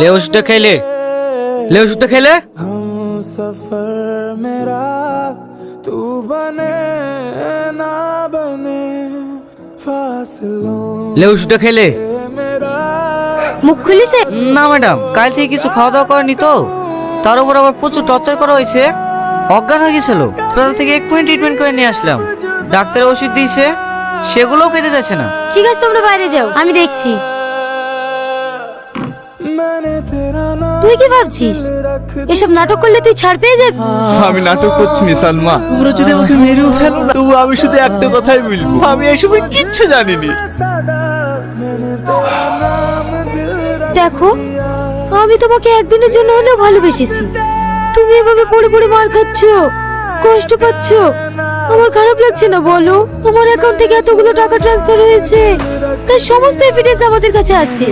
লে ওষুধটা খেলে লে ওষুধটা খেলে সফর মেরা তু বনে না বনে লে ওষুধটা খেলে মুখ খুলিছে? না ম্যাডাম কাল থেকে কিছু খাওয়া দাওয়া করেনি তো। তার উপর আবার প্রচুর টর্চার করা হয়েছে। অজ্ঞান হয়ে গেছিল। হাসপাতাল থেকে এক মিনিট ট্রিটমেন্ট করে নিয়ে আসলাম। ডাক্তার ওষুধ দিয়েছে। সেগুলোও খেতে যাচ্ছে না। ঠিক আছে তোমরা বাইরে যাও। আমি দেখছি। তুই কি ভাবছিস? এসব নাটক করলে তুই ছাড় পেয়ে যাবি? আমি নাটক করছি নি সালমা। তোমরা যদি আমাকে মেরেও ফেলো তো তবু আমি শুধু একটা কথাই বলব। আমি এসব কিচ্ছু জানিনি। দেখো আমি তোমাকে একদিনের জন্য হলেও ভালোবেসেছি। তুমি এভাবে পড়ে পড়ে মার খাচ্ছ কষ্ট পাচ্ছ। আমার খারাপ লাগছে না বলো। তোমার অ্যাকাউন্ট থেকে এতগুলো টাকা ট্রান্সফার হয়েছে। তার সমস্ত এভিডেন্স আমাদের কাছে আছে।